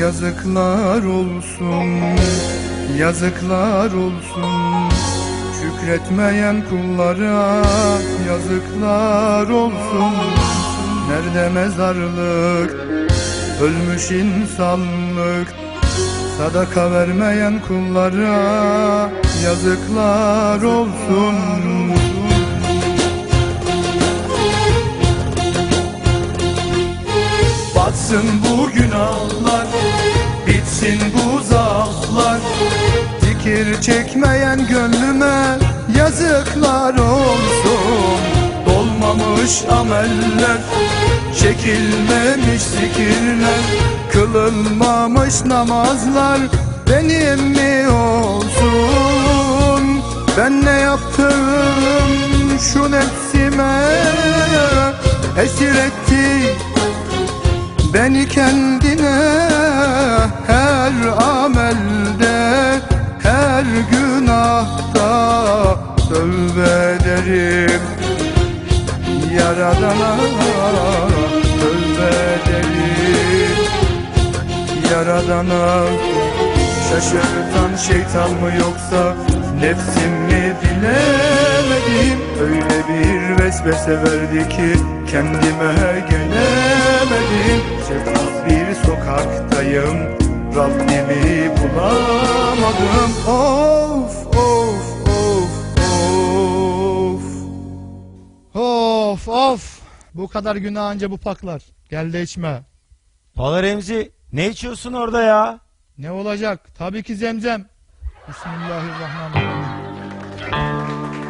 Yazıklar olsun, yazıklar olsun. Şükretmeyen kullara yazıklar olsun. Nerede mezarlık, ölmüş insanlık? Sadaka vermeyen kullara yazıklar olsun Batsın bu günahlar Bitsin bu zaaflar Zikir çekmeyen gönlüme Yazıklar olsun. Dolmamış ameller Çekilmemiş zikirler. Kılınmamış namazlar Benim mi olsun? Ben ne yaptım şu nefsime Esir etti Beni kendine her amelde her günahta tövbe ederim. Yaradana tövbe ederim. Yaradana şaşırtan şeytan mı yoksa nefsim mi bilemedim. Öyle bir vesvese verdi ki kendime gelemedim Sessiz bir sokaktayım Rabbimi bulamadım Of of of of Of of. Bu kadar günah anca bu paklar. Gel de içme. Pala Remzi ne içiyorsun orada ya? Ne olacak? Tabii ki zemzem. Bismillahirrahmanirrahim.